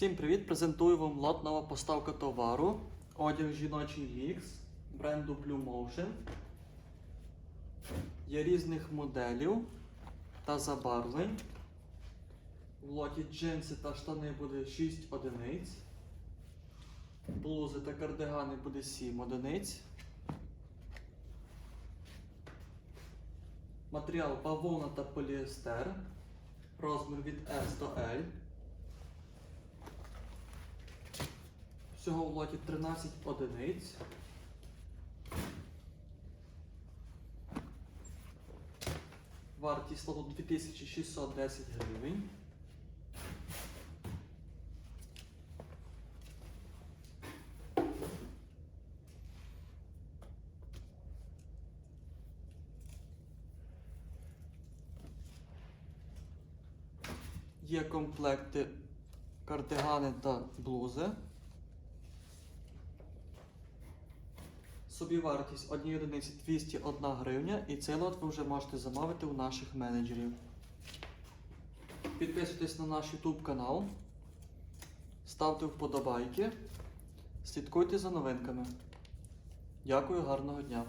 Всім привіт! Презентую вам лот нова поставка товару. Одяг жіночий Вікс бренду Blue Motion. Є різних моделів та забарвлень. В лоті джинси та штани буде 6 одиниць. Блузи та кардигани буде 7 одиниць. Матеріал бавовна та поліестер. Розмір від S до L. Всього в лоті 13 одиниць. Вартість лоту 2610 гривень. Є комплекти кардигани та блузи. Собівартість однієї одиниці 201 гривня і цей лот ви вже можете замовити у наших менеджерів. Підписуйтесь на наш YouTube канал, ставте вподобайки, слідкуйте за новинками. Дякую, гарного дня!